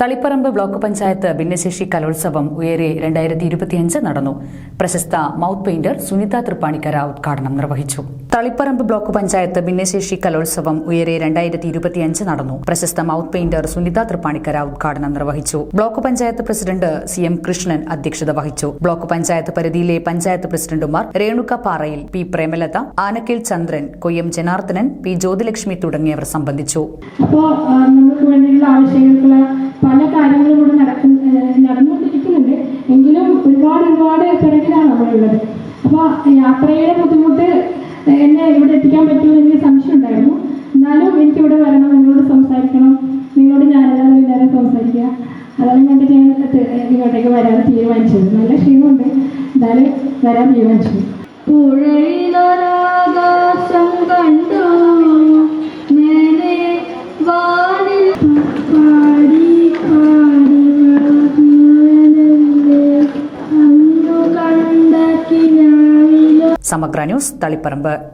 Taliparamba block panchayat ഭിന്നശേഷി കലോത്സവം ഉയരെ രണ്ടായിരത്തി ഇരുപത്തിയഞ്ച് നടന്നു. പ്രശസ്ത മൌത്ത് പെയിന്റർ സുനിത തൃപ്പാണിക്കര ഉദ്ഘാടനം നിർവഹിച്ചു. തളിപ്പറമ്പ് ബ്ലോക്ക് പഞ്ചായത്ത് ഭിന്നശേഷി കലോത്സവം ഉയരെ രണ്ടായിരത്തി ഇരുപത്തിയഞ്ച് നടന്നു. പ്രശസ്ത മൌത്ത് പെയിന്റർ സുനിത തൃപ്പാണിക്കര ഉദ്ഘാടനം നിർവഹിച്ചു. Block panchayat president C M Krishnan അധ്യക്ഷത വഹിച്ചു. ബ്ലോക്ക് പഞ്ചായത്ത് പരിധിയിലെ പഞ്ചായത്ത് പ്രസിഡന്റുമാർ രേണുക പാറയിൽ പി പ്രേമലത ആനക്കേൽ ചന്ദ്രൻ കൊയ്യം ജനാർദ്ദനൻ പി ജ്യോതിലക്ഷ്മി തുടങ്ങിയവർ സംബന്ധിച്ചു. അപ്പോൾ നമുക്ക് വേണ്ടിയുള്ള ഒരുപാട് ഒരുപാട് പിറകിലാണ് നമ്മളുള്ളത്. അപ്പോൾ യാത്രയുടെ ബുദ്ധിമുട്ട് എന്നെ ഇവിടെ എത്തിക്കാൻ പറ്റുമെന്ന് എനിക്ക് സംശയം ഉണ്ടായിരുന്നു. എന്നാലും എനിക്ക് ഇവിടെ വരണം നിങ്ങളോട് സംസാരിക്കണം. നിങ്ങളോട് ഞാനല്ലാതെ എല്ലാവരും സംസാരിക്കുക അതാണ് ഞാൻ ഇത് ഇങ്ങോട്ടേക്ക് വരാൻ തീരുമാനിച്ചത്. നല്ല ക്ഷീണമുണ്ട്. എന്തായാലും വരാൻ തീരുമാനിച്ചു. സമഗ്ര ന്യൂസ് തളിപ്പറമ്പ്